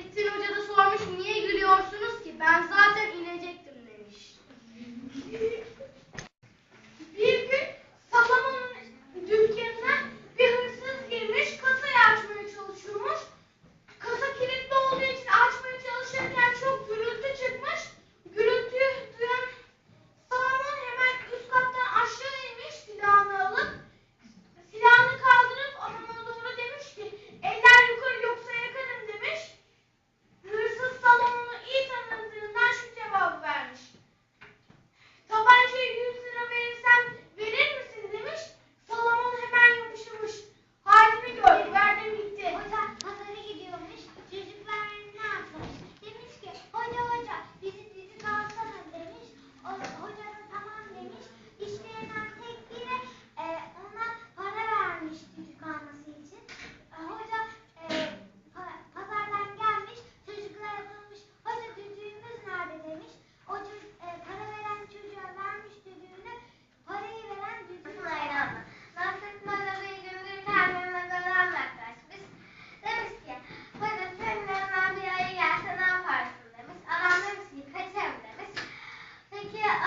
Hüsnü Hoca da sormuş niye gülüyorsunuz ki? Ben zaten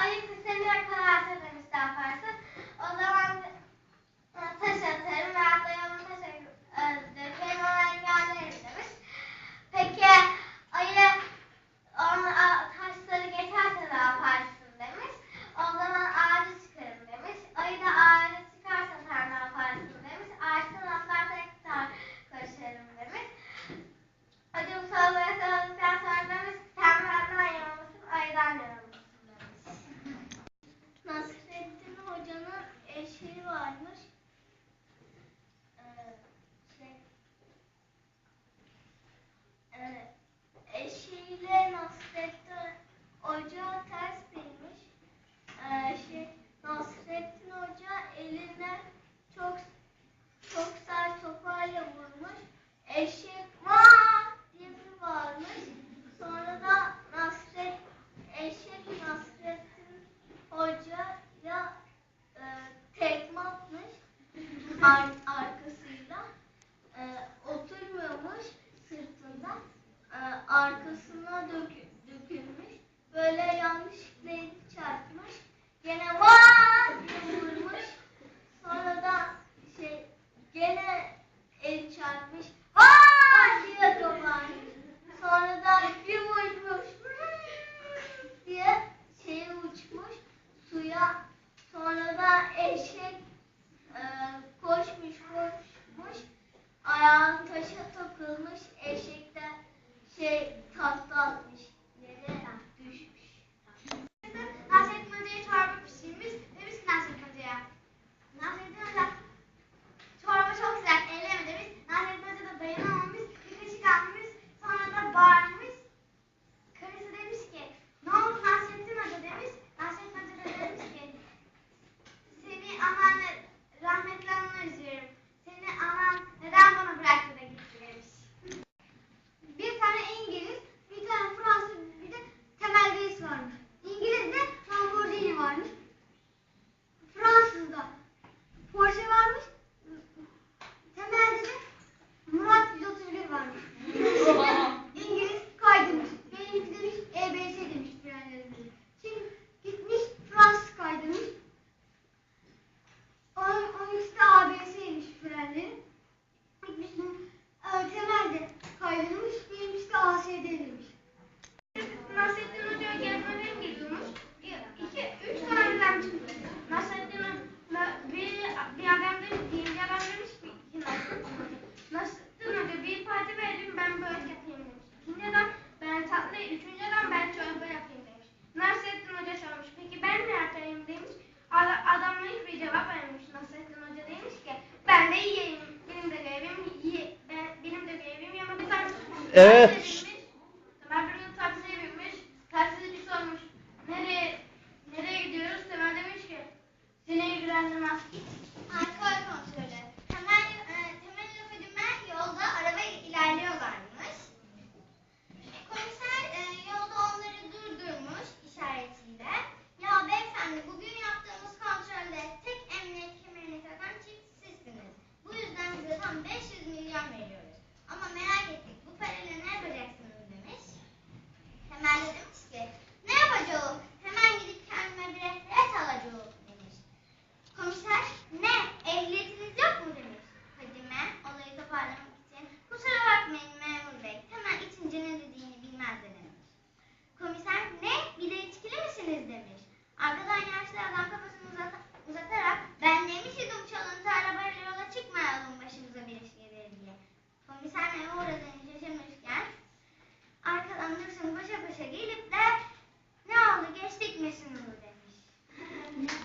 ayırt istemiyor kararsa da müstafarsa odasına dökülmüş. Böyle yanlışlıkla çarpmış. Gene Evet.